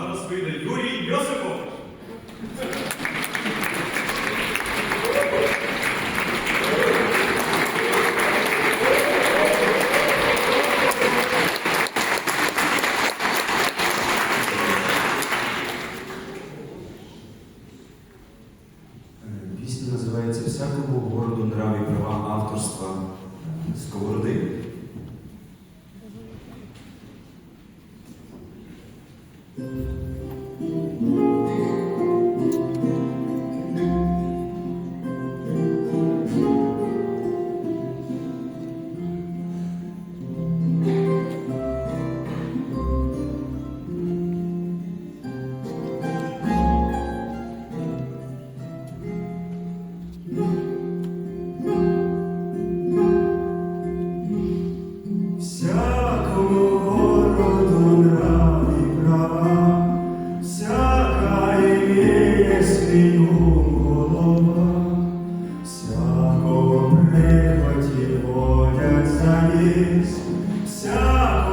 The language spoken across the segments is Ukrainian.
Зараз вийде Юрій Йосипов.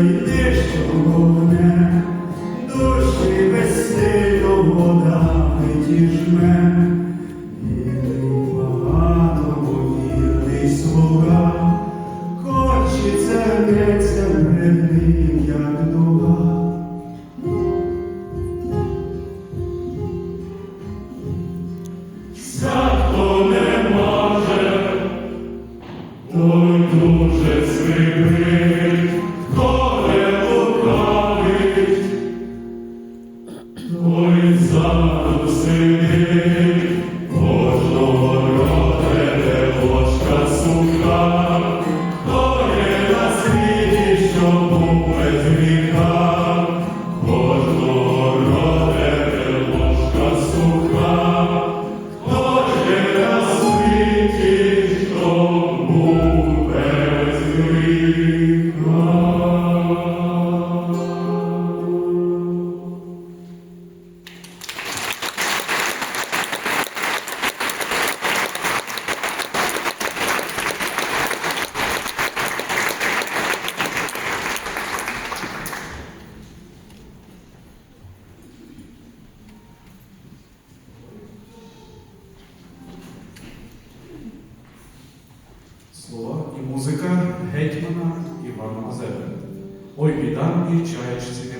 Öyle і в Чаячці